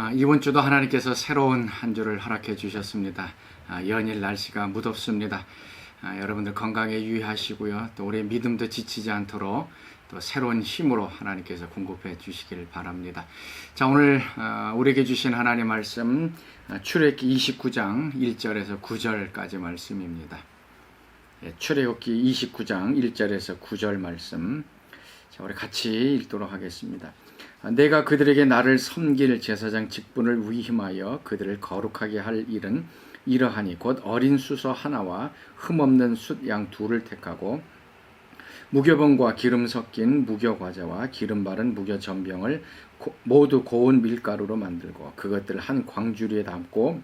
아, 이번 주도 하나님께서 새로운 한 주를 허락해 주셨습니다. 아, 연일 날씨가 무덥습니다. 아, 여러분들 건강에 유의하시고요. 또 우리의 믿음도 지치지 않도록 또 새로운 힘으로 하나님께서 공급해 주시길 바랍니다. 자, 오늘 아, 우리에게 주신 하나님의 말씀 아, 출애굽기 29장 1절에서 9절까지 말씀입니다. 예, 출애굽기 29장 1절에서 9절 말씀. 자, 우리 같이 읽도록 하겠습니다. 아, 내가 그들에게 나를 섬길 제사장 직분을 위임하여 그들을 거룩하게 할 일은 이러하니 곧 어린 수소 하나와 흠없는 숫양 둘을 택하고 무교병과 기름 섞인 무교 과자와 기름 바른 무교 전병을 고- 모두 고운 밀가루로 만들고 그것들을 한 광주리에 담고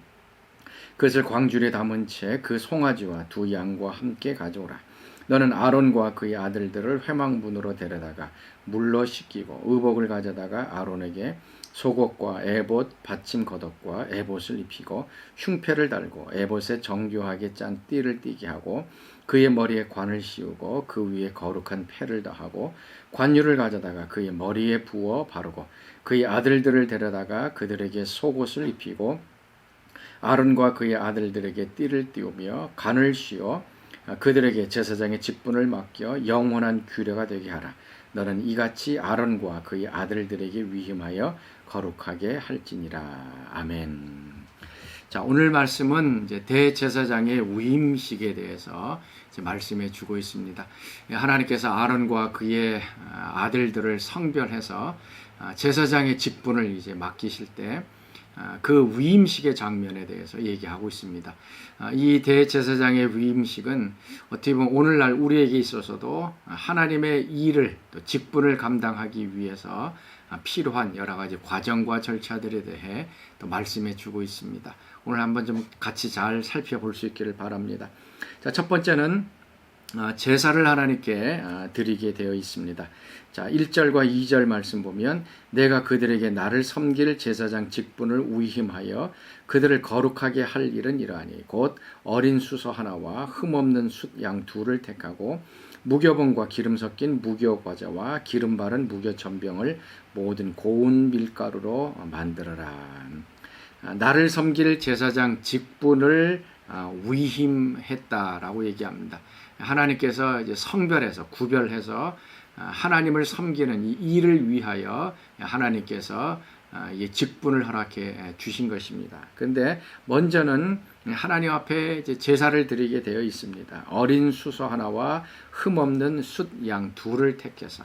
그것을 광주리에 담은 채 그 송아지와 두 양과 함께 가져오라. 너는 아론과 그의 아들들을 회망문으로 데려다가 물로 씻기고 의복을 가져다가 아론에게 속옷과 에봇 받침 겉옷과 에봇을 입히고 흉패를 달고 에봇에 정교하게 짠 띠를 띠게 하고 그의 머리에 관을 씌우고 그 위에 거룩한 패를 더하고 관유를 가져다가 그의 머리에 부어 바르고 그의 아들들을 데려다가 그들에게 속옷을 입히고 아론과 그의 아들들에게 띠를 띄우며 간을 씌워 그들에게 제사장의 직분을 맡겨 영원한 규례가 되게 하라. 너는 이같이 아론과 그의 아들들에게 위임하여 거룩하게 할지니라. 아멘. 자, 오늘 말씀은 이제 대제사장의 위임식에 대해서 말씀해 주고 있습니다. 하나님께서 아론과 그의 아들들을 성별해서 제사장의 직분을 이제 맡기실 때 아, 그 위임식의 장면에 대해서 얘기하고 있습니다. 아, 이 대제사장의 위임식은 어떻게 보면 오늘날 우리에게 있어서도 하나님의 일을 또 직분을 감당하기 위해서 아, 필요한 여러 가지 과정과 절차들에 대해 또 말씀해 주고 있습니다. 오늘 한번 좀 같이 잘 살펴볼 수 있기를 바랍니다. 자, 첫 번째는 아, 제사를 하나님께 아, 드리게 되어 있습니다. 자, 1절과 2절 말씀 보면 내가 그들에게 나를 섬길 제사장 직분을 위임하여 그들을 거룩하게 할 일은 이러하니 곧 어린 수소 하나와 흠없는 숫양 둘을 택하고 무교봉과 기름 섞인 무교 과자와 기름 바른 무교 전병을 모든 고운 밀가루로 만들어라. 아, 나를 섬길 제사장 직분을 아, 위임했다라고 얘기합니다. 하나님께서 이제 성별해서 구별해서 아, 하나님을 섬기는 이 일을 위하여 하나님께서 아, 이 직분을 허락해 주신 것입니다. 그런데 먼저는 하나님 앞에 제사를 드리게 되어 있습니다. 어린 수소 하나와 흠 없는 숫양 둘을 택해서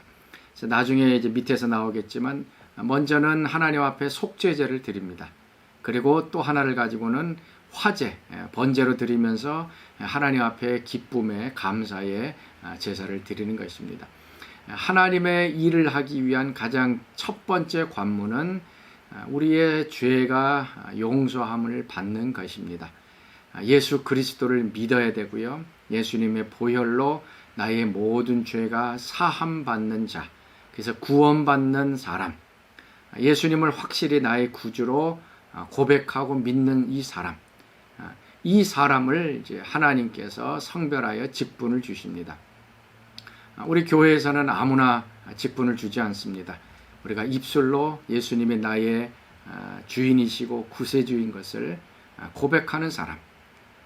나중에 이제 밑에서 나오겠지만 먼저는 하나님 앞에 속죄제를 드립니다. 그리고 또 하나를 가지고는 화제, 예, 번제로 드리면서 하나님 앞에 기쁨에 감사의 아, 제사를 드리는 것입니다. 하나님의 일을 하기 위한 가장 첫 번째 관문은 아, 우리의 죄가 용서함을 받는 것입니다. 아, 예수 그리스도를 믿어야 되고요. 예수님의 보혈로 나의 모든 죄가 사함 받는 자, 그래서 구원받는 사람, 예수님을 확실히 나의 구주로 고백하고 믿는 이 사람, 이 사람을 이제 하나님께서 성별하여 직분을 주십니다. 우리 교회에서는 아무나 직분을 주지 않습니다. 우리가 입술로 예수님이 나의 주인이시고 구세주인 것을 고백하는 사람,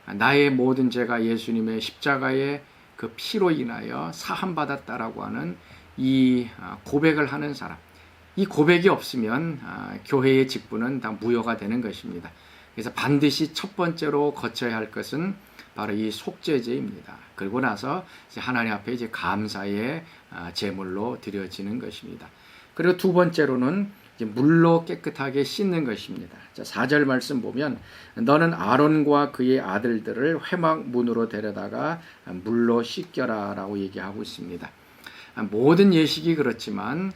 나의 모든 죄가 예수님의 십자가의 그 피로 인하여 사함받았다라고 하는 이 고백을 하는 사람, 이 고백이 없으면 교회의 직분은 다 무효가 되는 것입니다. 그래서 반드시 첫 번째로 거쳐야 할 것은 바로 이 속죄제입니다. 그리고 나서 하나님 앞에 이제 감사의 제물로 드려지는 것입니다. 그리고 두 번째로는 물로 깨끗하게 씻는 것입니다. 자, 4절 말씀 보면 너는 아론과 그의 아들들을 회막 문으로 데려다가 물로 씻겨라라고 얘기하고 있습니다. 모든 예식이 그렇지만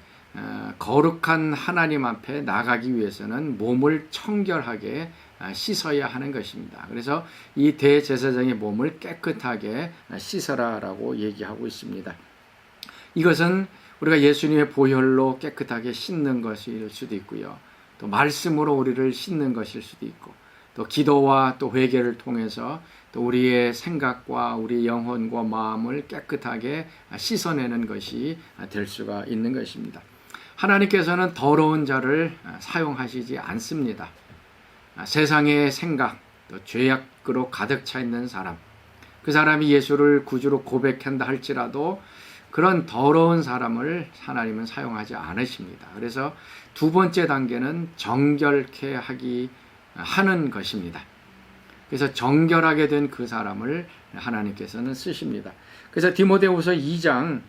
거룩한 하나님 앞에 나가기 위해서는 몸을 청결하게 씻어야 하는 것입니다. 그래서 이 대제사장의 몸을 깨끗하게 씻어라라고 얘기하고 있습니다. 이것은 우리가 예수님의 보혈로 깨끗하게 씻는 것일 수도 있고요. 또 말씀으로 우리를 씻는 것일 수도 있고 또 기도와 또 회개를 통해서 또 우리의 생각과 우리 영혼과 마음을 깨끗하게 씻어내는 것이 될 수가 있는 것입니다. 하나님께서는 더러운 자를 사용하시지 않습니다. 아, 세상의 생각, 또 죄악으로 가득 차 있는 사람, 그 사람이 예수를 구주로 고백한다 할지라도 그런 더러운 사람을 하나님은 사용하지 않으십니다. 그래서 두 번째 단계는 정결케 하기 하는 것입니다. 그래서 정결하게 된 그 사람을 하나님께서는 쓰십니다. 그래서 디모데후서 2장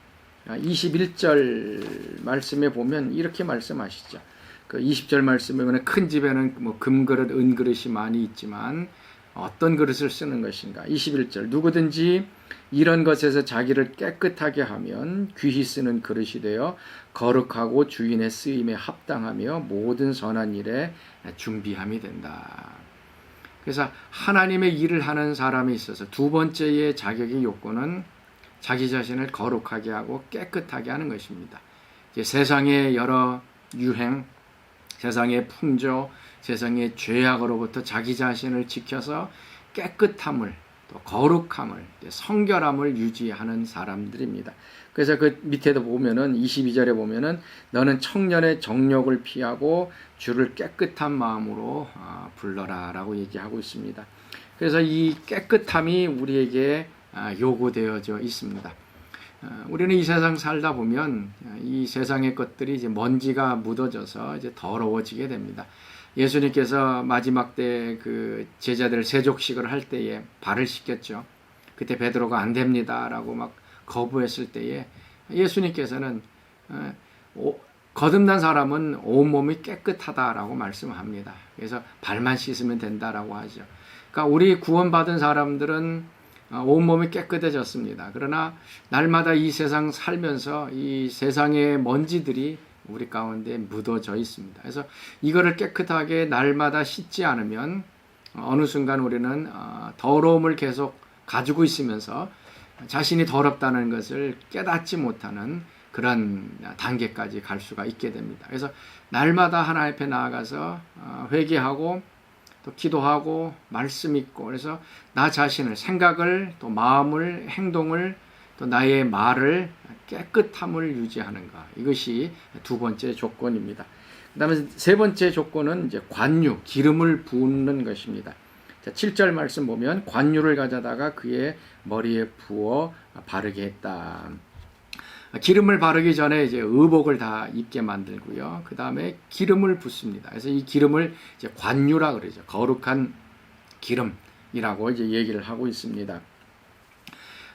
21절 말씀에 보면 이렇게 말씀하시죠. 그 20절 말씀에 보면 큰 집에는 뭐 금그릇, 은그릇이 많이 있지만 어떤 그릇을 쓰는 것인가? 21절 누구든지 이런 것에서 자기를 깨끗하게 하면 귀히 쓰는 그릇이 되어 거룩하고 주인의 쓰임에 합당하며 모든 선한 일에 준비함이 된다. 그래서 하나님의 일을 하는 사람이 있어서 두 번째의 자격의 요건은 자기 자신을 거룩하게 하고 깨끗하게 하는 것입니다. 세상의 여러 유행, 세상의 풍조, 세상의 죄악으로부터 자기 자신을 지켜서 깨끗함을 또 거룩함을 성결함을 유지하는 사람들입니다. 그래서 그 밑에도 보면은 22절에 보면은 너는 청년의 정욕을 피하고 주를 깨끗한 마음으로 아, 불러라라고 얘기하고 있습니다. 그래서 이 깨끗함이 우리에게 아, 요구되어져 있습니다. 아, 우리는 이 세상 살다 보면 이 세상의 것들이 이제 먼지가 묻어져서 이제 더러워지게 됩니다. 예수님께서 마지막 때 그 제자들 세족식을 할 때에 발을 씻겼죠. 그때 베드로가 안 됩니다라고 막 거부했을 때에 예수님께서는 어, 거듭난 사람은 온 몸이 깨끗하다라고 말씀합니다. 그래서 발만 씻으면 된다라고 하죠. 그러니까 우리 구원받은 사람들은 어, 온 몸이 깨끗해졌습니다. 그러나 날마다 이 세상 살면서 이 세상의 먼지들이 우리 가운데 묻어져 있습니다. 그래서 이거를 깨끗하게 날마다 씻지 않으면 어느 순간 우리는 어, 더러움을 계속 가지고 있으면서 자신이 더럽다는 것을 깨닫지 못하는 그런 단계까지 갈 수가 있게 됩니다. 그래서 날마다 하나님 앞에 나아가서 어, 회개하고 또 기도하고 말씀 있고 그래서 나 자신을 생각을 또 마음을 행동을 또 나의 말을 깨끗함을 유지하는가 이것이 두 번째 조건입니다. 그다음에 세 번째 조건은 이제 관유 기름을 붓는 것입니다. 자, 7절 말씀 보면 관유를 가져다가 그의 머리에 부어 바르게 했다. 기름을 바르기 전에 이제 의복을 다 입게 만들고요. 그 다음에 기름을 붓습니다. 그래서 이 기름을 이제 관유라 그러죠. 거룩한 기름이라고 이제 얘기를 하고 있습니다.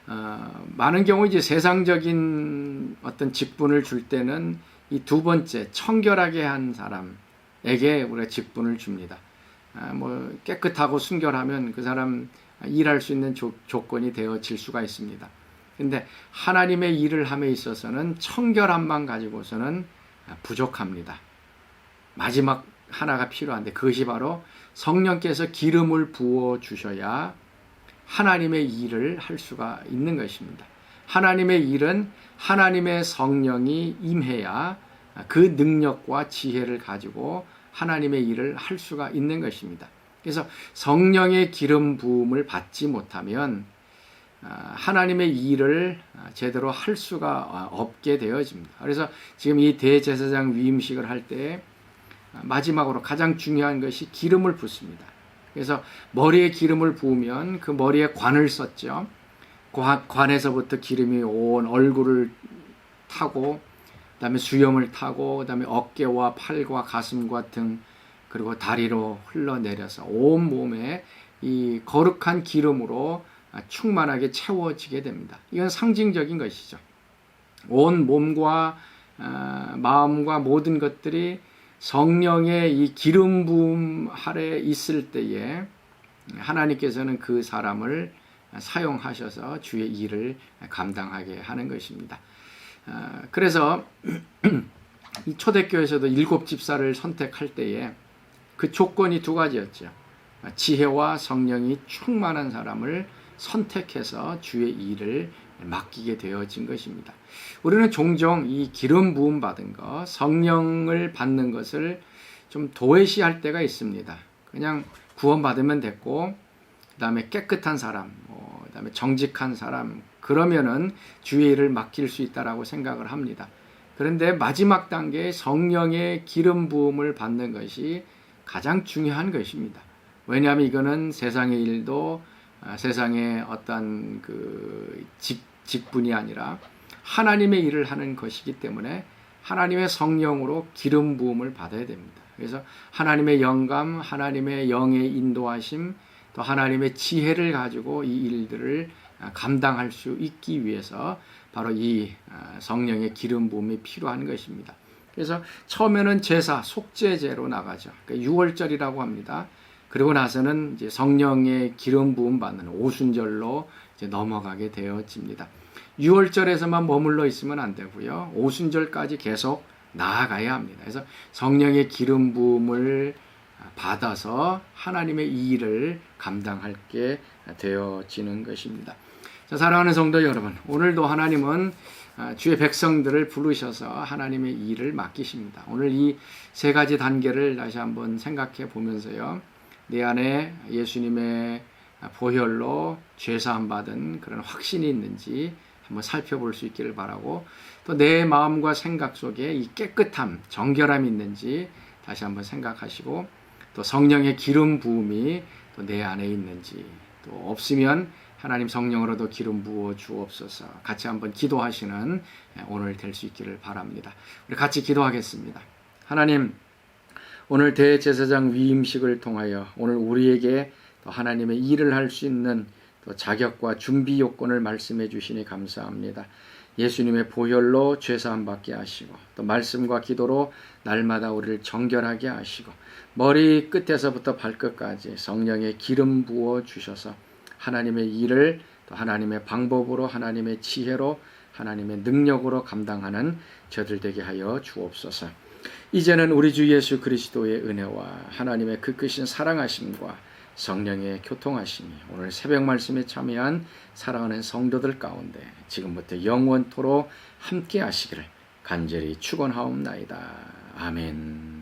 어, 많은 경우 이제 세상적인 어떤 직분을 줄 때는 이 두 번째 청결하게 한 사람에게 우리가 직분을 줍니다. 아, 뭐 깨끗하고 순결하면 그 사람 일할 수 있는 조, 조건이 되어질 수가 있습니다. 근데 하나님의 일을 함에 있어서는 청결함만 가지고서는 부족합니다. 마지막 하나가 필요한데 그것이 바로 성령께서 기름을 부어 주셔야 하나님의 일을 할 수가 있는 것입니다. 하나님의 일은 하나님의 성령이 임해야 그 능력과 지혜를 가지고 하나님의 일을 할 수가 있는 것입니다. 그래서 성령의 기름 부음을 받지 못하면 아, 하나님의 일을 제대로 할 수가 없게 되어집니다. 그래서 지금 이 대제사장 위임식을 할 때 마지막으로 가장 중요한 것이 기름을 붓습니다. 그래서 머리에 기름을 부으면 그 머리에 관을 썼죠. 관에서부터 기름이 온 얼굴을 타고 그다음에 수염을 타고 그다음에 어깨와 팔과 가슴과 등 그리고 다리로 흘러내려서 온 몸에 이 거룩한 기름으로 충만하게 채워지게 됩니다. 이건 상징적인 것이죠. 온 몸과 어, 마음과 모든 것들이 성령의 이 기름 부음 아래 있을 때에 하나님께서는 그 사람을 사용하셔서 주의 일을 감당하게 하는 것입니다. 어, 그래서 이 초대교회에서도 일곱 집사를 선택할 때에 그 조건이 두 가지였죠. 지혜와 성령이 충만한 사람을 선택해서 주의 일을 맡기게 되어진 것입니다. 우리는 종종 이 기름 부음 받은 것, 성령을 받는 것을 좀 도외시할 때가 있습니다. 그냥 구원받으면 됐고, 그 다음에 깨끗한 사람, 뭐, 그 다음에 정직한 사람, 그러면은 주의 일을 맡길 수 있다라고 생각을 합니다. 그런데 마지막 단계에 성령의 기름 부음을 받는 것이 가장 중요한 것입니다. 왜냐하면 이거는 세상의 일도 아, 세상의 어떤 그 직, 직분이 아니라 하나님의 일을 하는 것이기 때문에 하나님의 성령으로 기름 부음을 받아야 됩니다. 그래서 하나님의 영감, 하나님의 영의 인도하심, 또 하나님의 지혜를 가지고 이 일들을 아, 감당할 수 있기 위해서 바로 이 아, 성령의 기름 부음이 필요한 것입니다. 그래서 처음에는 제사, 속죄제로 나가죠. 그러니까 6월절이라고 합니다. 그리고 나서는 이제 성령의 기름 부음 받는 오순절로 이제 넘어가게 되어집니다. 6월절에서만 머물러 있으면 안 되고요. 오순절까지 계속 나아가야 합니다. 그래서 성령의 기름 부음을 받아서 하나님의 이 일을 감당할 게 되어지는 것입니다. 자, 사랑하는 성도 여러분, 오늘도 하나님은 아, 주의 백성들을 부르셔서 하나님의 일을 맡기십니다. 오늘 이 세 가지 단계를 다시 한번 생각해 보면서요. 내 안에 예수님의 보혈로 죄사함 받은 그런 확신이 있는지 한번 살펴볼 수 있기를 바라고 또 내 마음과 생각 속에 이 깨끗함, 정결함이 있는지 다시 한번 생각하시고 또 성령의 기름 부음이 또 내 안에 있는지 또 없으면 하나님 성령으로도 기름 부어 주옵소서 같이 한번 기도하시는 오늘 될 수 있기를 바랍니다. 우리 같이 기도하겠습니다. 하나님 오늘 대제사장 위임식을 통하여 오늘 우리에게 또 하나님의 일을 할 수 있는 또 자격과 준비 요건을 말씀해 주시니 감사합니다. 예수님의 보혈로 죄사함 받게 하시고 또 말씀과 기도로 날마다 우리를 정결하게 하시고 머리 끝에서부터 발끝까지 성령의 기름 부어 주셔서 하나님의 일을 또 하나님의 방법으로 하나님의 지혜로 하나님의 능력으로 감당하는 저들 되게 하여 주옵소서. 이제는 우리 주 예수 그리스도의 은혜와 하나님의 그 크신 사랑하심과 성령의 교통하심이 오늘 새벽 말씀에 참여한 사랑하는 성도들 가운데 지금부터 영원토로 함께 하시기를 간절히 축원하옵나이다. 아멘.